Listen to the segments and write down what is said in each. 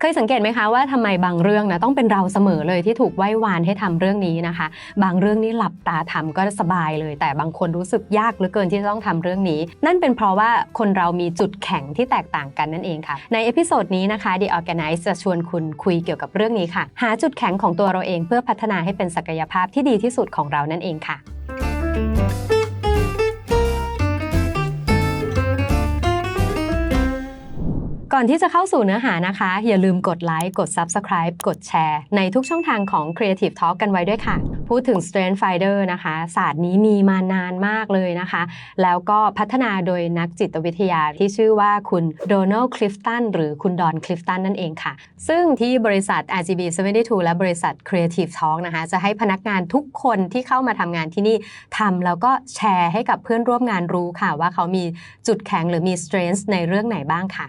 เคยสังเกตไหมคะว่าทำไมบางเรื่องนะต้องเป็นเราเสมอเลยที่ถูกไหว้วานให้ทำเรื่องนี้นะคะ บางเรื่องนี่หลับตาทำก็สบายเลย แต่บางคนรู้สึกยากเหลือเกินที่จะต้องทำเรื่องนี้ นั่นเป็นเพราะว่าคนเรามีจุดแข็งที่แตกต่างกันนั่นเองค่ะ ในเอพิโซดนี้นะคะ The Organize จะชวนคุณคุยเกี่ยวกับเรื่องนี้ค่ะ หาจุดแข็งของตัวเราเองเพื่อพัฒนาให้เป็นศักยภาพที่ดีที่สุดของเรานั่นเองค่ะ ก่อนที่จะเข้าสู่เนื้อหานะคะ อย่าลืมกดไลค์กด Subscribe กดแชร์ ในทุกช่องทางของ Creative Talk กันไว้ด้วยค่ะ พูดถึง Strength Finder นะคะ ศาสตร์นี้มีมานานมากเลยนะคะ แล้วก็พัฒนาโดยนักจิตวิทยาที่ชื่อว่าคุณโดนัลด์คลิฟตันหรือคุณดอนคลิฟตันนั่นเองค่ะ ซึ่งที่บริษัท RGB 72 และบริษัท Creative Talk นะคะ จะให้พนักงานทุกคนที่เข้ามาทำงานที่นี่ทำแล้วก็แชร์ให้กับเพื่อนร่วมงานรู้ค่ะ ว่าเขามีจุดแข็งหรือมี strength ในเรื่องไหนบ้างค่ะ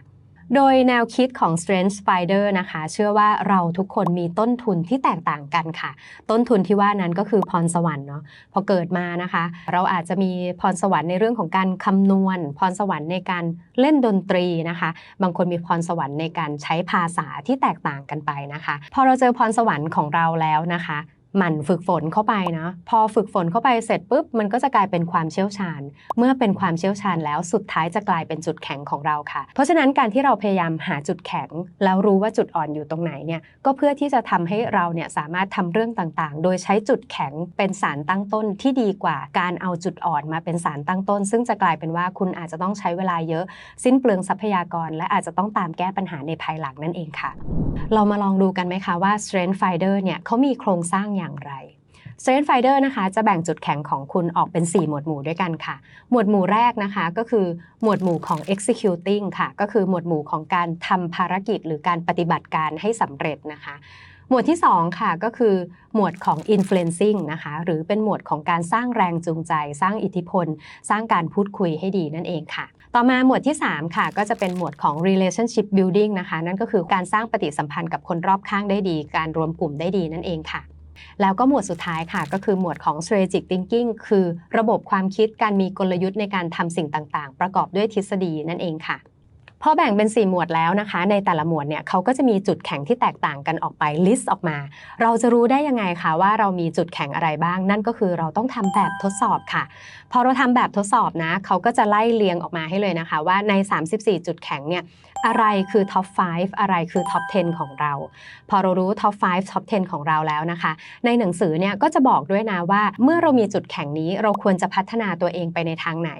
โดยแนวคิดของ Strength Spider นะคะ เชื่อว่าเราทุกคนมีต้นทุนที่แตกต่างกันค่ะ ต้นทุนที่ว่านั้นก็คือพรสวรรค์เนาะพอเกิดมานะคะ เราอาจจะมีพรสวรรค์ในเรื่องของการคำนวณ พรสวรรค์ในการเล่นดนตรีนะคะ บางคนมีพรสวรรค์ในการใช้ภาษาที่แตกต่างกันไปนะคะ พอเราเจอพรสวรรค์ของเราแล้วนะคะ หมั่นฝึกฝนเข้าไปนะ พอฝึกฝนเข้าไปเสร็จปุ๊บ มันก็จะกลายเป็นความเชี่ยวชาญ เมื่อเป็นความเชี่ยวชาญแล้วสุดท้ายจะกลายเป็นจุดแข็งของเราค่ะ เพราะฉะนั้นการที่เราพยายามหาจุดแข็ง แล้วรู้ว่าจุดอ่อนอยู่ตรงไหนเนี่ยก็เพื่อที่จะทำให้เราเนี่ยสามารถทำเรื่องต่างๆ โดยใช้จุดแข็งเป็นสารตั้งต้นที่ดีกว่า การเอาจุดอ่อนมาเป็นสารตั้งต้น ซึ่งจะกลายเป็นว่าคุณอาจจะต้องใช้เวลาเยอะ สิ้นเปลืองทรัพยากร และอาจจะต้องตามแก้ปัญหาในภายหลังนั่นเองค่ะ เรามาลองดูกันไหมคะว่า Strength Finder เนี่ยเขามีโครงสร้างอย่างไร Strength Finder นะคะจะแบ่งจุดแข็งของคุณออกเป็น 4 หมวดหมู่ด้วยกันค่ะ หมวดหมู่แรกนะคะก็คือหมวดหมู่ของ executing ค่ะ ก็คือหมวดหมู่ของการทำภารกิจ หรือการปฏิบัติการให้สำเร็จนะคะ หมวดที่ 2 ค่ะก็คือหมวดของ influencing นะคะหรือเป็นหมวดของการสร้างแรงจูงใจ สร้างอิทธิพล สร้างการพูดคุยให้ดีนั่นเองค่ะต่อมาหมวดที่ 3 ค่ะ ก็จะเป็นหมวดของ relationship building นะคะ นั่นก็คือการสร้างปฏิสัมพันธ์กับคนรอบข้างได้ดี การรวมกลุ่มได้ดีนั่นเองค่ะ แล้วก็หมวดสุดท้ายค่ะ ก็คือหมวดของ strategic thinking คือระบบความคิดการมีกลยุทธ์ในการทำสิ่งต่างๆ ประกอบด้วยทฤษฎีนั่นเองค่ะ พอแบ่งเป็น 4 หมวดแล้วนะคะ ในแต่ละหมวดเนี่ยเขาก็จะมีจุดแข็งที่แตกต่างกันออกไป list ออกมา เราจะรู้ได้ยังไงคะว่าเรามีจุดแข็งอะไรบ้าง นั่นก็คือเราต้องทำแบบทดสอบค่ะ พอเราทำแบบทดสอบนะเขาก็จะไล่เรียงออกมาให้เลยนะคะ ว่าใน 34 จุดแข็งเนี่ยอะไรคือ top 5อะไรคือ top 10 ของเรา พอเรารู้ top 5 top 10 ของเราแล้วนะคะ ในหนังสือเนี่ยก็จะบอกด้วยนะว่า เมื่อเรามีจุดแข็งนี้ เราควรจะพัฒนาตัวเองไปในทางไหน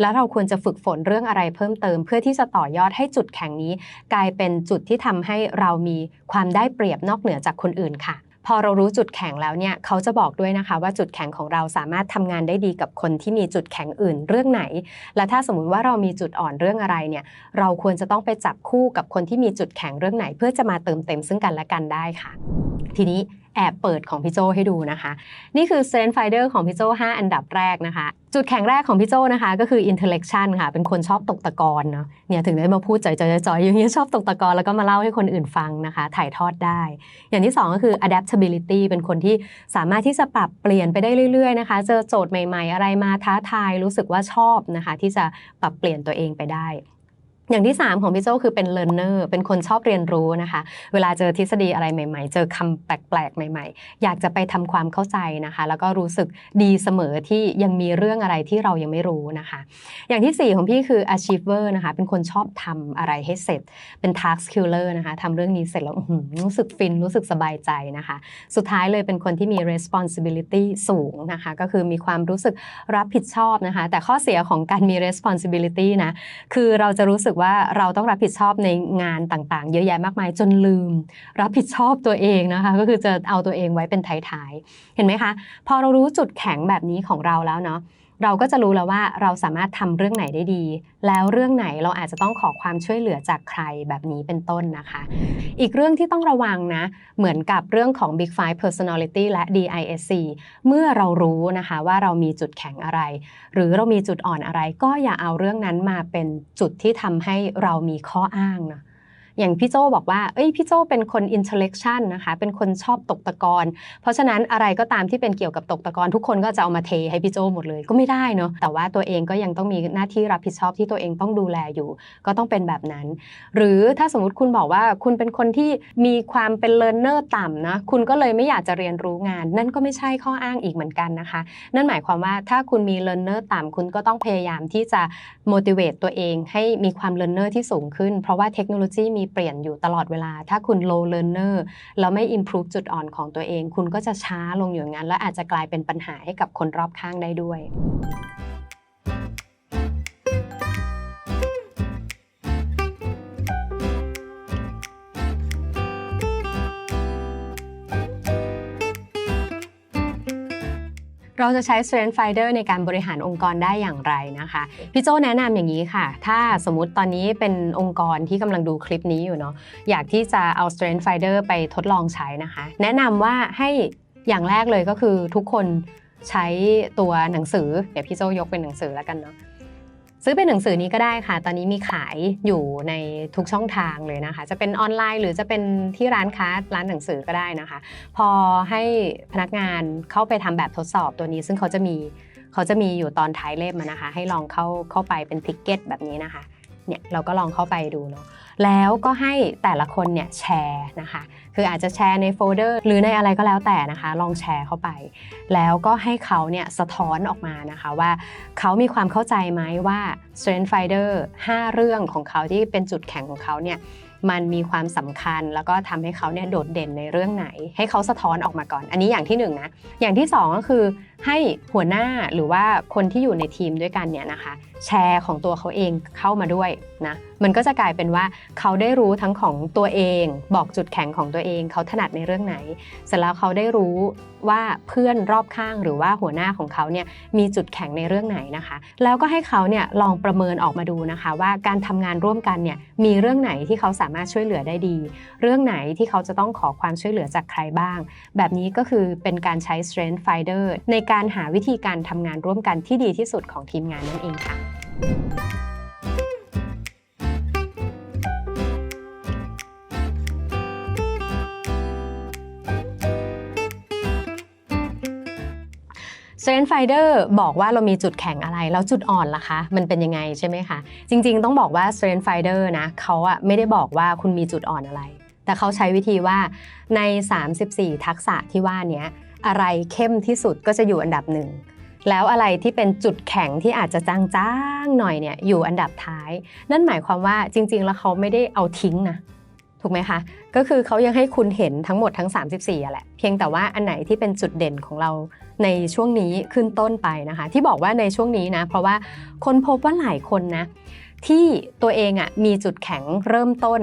แล้วเราควรจะฝึกฝนเรื่องอะไรเพิ่มเติมเพื่อที่จะต่อยอดให้จุดแข็งนี้ กลายเป็นจุดที่ทำให้เรามีความได้เปรียบนอกเหนือจากคนอื่นค่ะพอเรารู้จุดแข็งแล้วเนี่ยเขาจะบอกด้วยนะคะว่าจุดแข็งของเราสามารถทำงานได้ดีกับคนที่มีจุดแข็งอื่นเรื่องไหน และถ้าสมมุติว่าเรามีจุดอ่อนเรื่องอะไรเนี่ยเราควรจะต้องไปจับคู่กับคนที่มีจุดแข็งเรื่องไหน เพื่อจะมาเติมเต็มซึ่งกันและกันได้ค่ะ ทีนี้ แอบเปิดของพี่โจให้ดูนะคะ นี่คือ Strength Finder ของพี่โจ5 อันดับแรกนะคะ จุดแข็งแรกของพี่โจนะคะ ก็คือ intellection ค่ะ เป็นคนชอบตกตะกอนเนาะเนี่ยถึงได้มาพูดจ่อยๆๆๆอย่างนี้ยชอบตกตะกอนแล้วก็มาเล่าให้คนอื่นฟังนะคะ ถ่ายทอดได้ อย่างที่ 2 ก็คือ adaptability เป็นคนที่สามารถที่จะปรับเปลี่ยนไปได้เรื่อยๆนะคะ เจอโจทย์ใหม่ ๆ อะไรมาท้าทายรู้สึกว่าชอบนะคะ ที่จะปรับเปลี่ยนตัวเองไปได้ อย่างที่ 3 ของพี่โจคือเป็น learner เป็นคนชอบเรียนรู้นะคะ เวลาเจอทฤษฎีอะไรใหม่ ๆ เจอคำแปลกๆใหม่ ๆ อยากจะไปทำความเข้าใจนะคะ แล้วก็รู้สึกดีเสมอที่ยังมีเรื่องอะไรที่เรายังไม่รู้นะคะ อย่างที่ 4 ของพี่คือ achiever นะคะเป็นคนชอบทำอะไรให้เสร็จเป็น task killer นะคะทำเรื่องนี้เสร็จแล้วรู้สึกฟินรู้สึกสบายใจนะคะ สุดท้ายเลยเป็นคนที่มี responsibility สูงนะคะ ก็คือมีความรู้สึกรับผิดชอบนะคะ แต่ข้อเสียของการมี responsibility นะคือเราจะรู้สึกว่าเราต้องรับผิดชอบในงานต่างๆ เยอะแยะมากมายจนลืม รับผิดชอบตัวเองนะคะ ก็คือจะเอาตัวเองไว้เป็นท้ายๆเห็นไหมคะ พอเรารู้จุดแข็งแบบนี้ของเราแล้วเนาะ เราก็จะรู้แล้วว่าเราสามารถทำเรื่องไหนได้ดี แล้วเรื่องไหนเราอาจจะต้องขอความช่วยเหลือจากใครแบบนี้เป็นต้นนะคะ อีกเรื่องที่ต้องระวังนะ เหมือนกับเรื่องของ Big Five Personality และ DISC เมื่อเรารู้นะคะว่าเรามีจุดแข็งอะไร หรือเรามีจุดอ่อนอะไร ก็อย่าเอาเรื่องนั้นมาเป็นจุดที่ทำให้เรามีข้ออ้างนะ อย่างพี่โจบอกว่า เอ้ยพี่โจเป็นคน intellection นะคะ เป็นคนชอบตกตะกอน เพราะฉะนั้นอะไรก็ตามที่เป็นเกี่ยวกับตกตะกอนทุกคนก็จะเอามาเทให้พี่โจหมดเลยก็ไม่ได้เนาะ แต่ว่าตัวเองก็ยังต้องมีหน้าที่รับผิดชอบที่ตัวเองต้องดูแลอยู่ ก็ต้องเป็นแบบนั้น หรือถ้าสมมติคุณบอกว่าคุณเป็นคนที่มีความเป็น learner ต่ำนะ คุณก็เลยไม่อยากจะเรียนรู้งาน นั่นก็ไม่ใช่ข้ออ้างอีกเหมือนกันนะคะ นั่นหมายความว่าถ้าคุณมี learner ต่ำคุณก็ต้องพยายามที่จะ motivate ตัวเองให้มีความ learner ที่สูงขึ้น เพราะว่าเทคโนโลยีมีเปลี่ยนอยู่ตลอดเวลา ถ้าคุณ low learner แล้วไม่ improve จุดอ่อนของตัวเอง คุณก็จะช้าลงอยู่งั้น และอาจจะกลายเป็นปัญหาให้กับคนรอบข้างได้ด้วย เราจะใช้ Strength Finder ในการบริหารองค์กรได้อย่างไรนะคะ พี่โจแนะนำอย่างนี้ค่ะ ถ้าสมมติตอนนี้เป็นองค์กรที่กำลังดูคลิปนี้อยู่เนาะอยากที่จะเอา Strength Finder ไปทดลองใช้นะคะ แนะนำว่าให้อย่างแรกเลยก็คือทุกคนใช้ตัวหนังสือ เดี๋ยวพี่โจยกเป็นหนังสือแล้วกันเนาะ ซื้อเป็นหนังสือนี้ก็ได้ค่ะ ตอนนี้มีขายอยู่ในทุกช่องทางเลยนะคะ จะเป็นออนไลน์หรือจะเป็นที่ร้านค้าร้านหนังสือก็ได้นะคะ พอให้พนักงานเข้าไปทำแบบทดสอบตัวนี้ ซึ่งเขาจะมีเขาจะมีอยู่ตอนท้ายเล่มนะคะ ให้ลองเข้าเข้าไปเป็นทิกเก็ตแบบนี้นะคะเนี่ยเราก็ลองเข้าไปดูเนาะ แล้วก็ให้แต่ละคนเนี่ยแชร์นะคะ คืออาจจะแชร์ในโฟลเดอร์ หรือในอะไรก็แล้วแต่นะคะ ลองแชร์เข้าไป แล้วก็ให้เขาเนี่ยสะท้อนออกมานะคะว่าเขามีความเข้าใจไหมว่า Strength Finder 5 เรื่องของเขาที่เป็นจุดแข็งของเขาเนี่ยมันมีความสำคัญแล้วก็ทำให้เขาเนี่ยโดดเด่นในเรื่องไหน ให้เขาสะท้อนออกมาก่อน อันนี้อย่างที่หนึ่งนะอย่างที่สองก็คือ ให้หัวหน้าหรือว่าคนที่อยู่ในทีมด้วยกันเนี่ยนะคะแชร์ของตัวเขาเองเข้ามาด้วยนะมันก็จะกลายเป็นว่าเขาได้รู้ทั้งของตัวเอง บอกจุดแข็งของตัวเอง เขาถนัดในเรื่องไหน เสร็จแล้วเขาได้รู้ว่าเพื่อนรอบข้างหรือว่าหัวหน้าของเขาเนี่ยมีจุดแข็งในเรื่องไหนนะคะ แล้วก็ให้เขาเนี่ยลองประเมินออกมาดูนะคะ ว่าการทำงานร่วมกันเนี่ยมีเรื่องไหนที่เขาสามารถช่วยเหลือได้ดี เรื่องไหนที่เขาจะต้องขอความช่วยเหลือจากใครบ้าง แบบนี้ก็คือเป็นการใช้ Strength Finder ในการหาวิธีการทำงานร่วมกันที่ดีที่สุดของทีมงานนั่นเองค่ะ Strength Finder บอกว่าเรามีจุดแข็งอะไร แล้วจุดอ่อนล่ะคะ มันเป็นยังไงใช่ไหมคะ จริงๆ ต้องบอกว่า Strength Finder นะเขาอะไม่ได้บอกว่าคุณมีจุดอ่อนอะไร แต่เขาใช้วิธีว่าใน 34 ทักษะที่ว่านี้ อะไรเข้มที่สุดก็จะอยู่อันดับหนึ่งแล้วอะไรที่เป็นจุดแข็งที่อาจจะจางๆหน่อยเนี่ยอยู่อันดับท้าย นั่นหมายความว่าจริง ๆ แล้วเขาไม่ได้เอาทิ้งนะถูกไหมคะก็คือเขายังให้คุณเห็นทั้งหมดทั้ง 34อะแหละเพียงแต่ว่าอันไหนที่เป็นจุดเด่นของเราในช่วงนี้ขึ้นต้นไปนะคะ ที่บอกว่าในช่วงนี้นะ เพราะว่าคนพบว่าหลายคนนะ ที่ตัวเองอะมีจุดแข็งเริ่มต้น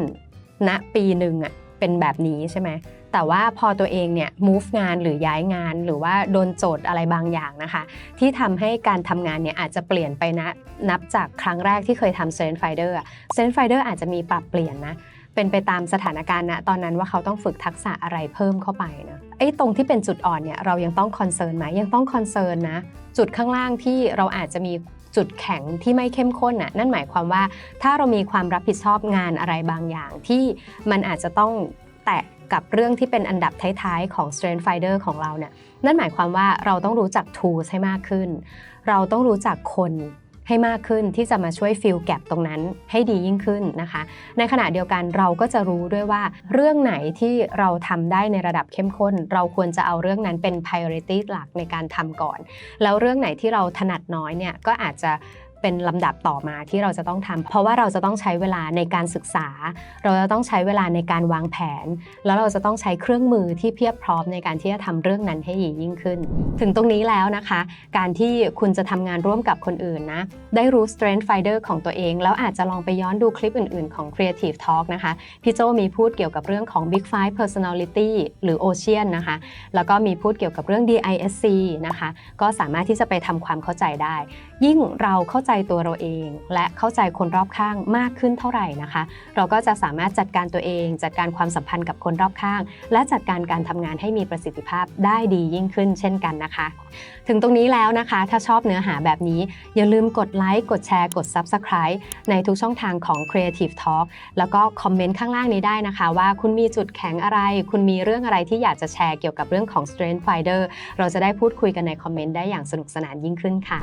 ณปีหนึ่งอะเป็นแบบนี้ใช่ไหม แต่ว่าพอตัวเองเนี่ย move งานหรือย้ายงาน หรือว่าโดนโจทย์อะไรบางอย่างนะคะ ที่ทำให้การทำงานเนี่ยอาจจะเปลี่ยนไปนะนับจากครั้งแรกที่เคยทำ Strength Finder อะ Strength Finder อาจจะมีปรับเปลี่ยนนะเป็นไปตามสถานการณ์นะตอนนั้นว่าเขาต้องฝึกทักษะอะไรเพิ่มเข้าไปนะไอ้ตรงที่เป็นจุดอ่อนเนี่ยเรายังต้องคอนเซิร์นไหมยังต้องคอนเซิร์นนะจุดข้างล่างที่เราอาจจะมีจุดแข็งที่ไม่เข้มข้นน่ะนั่นหมายความว่าถ้าเรามีความรับผิดชอบงานอะไรบางอย่างที่มันอาจจะต้อง แตะกับเรื่องที่เป็นอันดับท้ายๆของ Strength Finder ของเราเนี่ยนั่นหมายความว่าเราต้องรู้จัก tools ให้มากขึ้น เราต้องรู้จักคนให้มากขึ้นที่จะมาช่วยฟิลแก p ตรงนั้นให้ดียิ่งขึ้นนะคะ ในขณะเดียวกันเราก็จะรู้ด้วยว่า เรื่องไหนที่เราทำได้ในระดับเข้มข้น เราควรจะเอาเรื่องนั้นเป็น priority หลักในการทำก่อน แล้วเรื่องไหนที่เราถนัดน้อยเนี่ยก็อาจจะ เป็นลำดับต่อมาที่เราจะต้องทำเพราะว่าเราจะต้องใช้เวลาในการศึกษา เราจะต้องใช้เวลาในการวางแผน แล้วเราจะต้องใช้เครื่องมือที่เพียบพร้อมในการที่จะทำเรื่องนั้นให้ดียิ่งขึ้น ถึงตรงนี้แล้วนะคะ การที่คุณจะทำงานร่วมกับคนอื่นนะได้รู้ strength finder ของตัวเอง แล้วอาจจะลองไปย้อนดูคลิปอื่น ๆ ของ creative talk นะคะพี่โจมีพูดเกี่ยวกับเรื่องของ big five personality หรือ ocean นะคะแล้วก็มีพูดเกี่ยวกับเรื่อง DISC นะคะก็สามารถที่จะไปทำความเข้าใจได้ ยิ่งเราเข้าใจตัวเราเอง และเข้าใจคนรอบข้างมากขึ้นเท่าไหร่นะคะ เราก็จะสามารถจัดการตัวเอง จัดการความสัมพันธ์กับคนรอบข้าง และจัดการการทำงานให้มีประสิทธิภาพได้ดียิ่งขึ้น เช่นกันนะคะ ถึงตรงนี้แล้วนะคะ ถ้าชอบเนื้อหาแบบนี้ อย่าลืมกดไลค์กดแชร์กด Subscribe ในทุกช่องทางของ Creative Talk แล้วก็คอมเมนต์ข้างล่างนี้ได้นะคะ ว่าคุณมีจุดแข็งอะไร คุณมีเรื่องอะไรที่อยากจะแชร์เกี่ยวกับเรื่องของ Strength Finder เราจะได้พูดคุยกันในคอมเมนต์ได้อย่างสนุกสนานยิ่งขึ้นค่ะ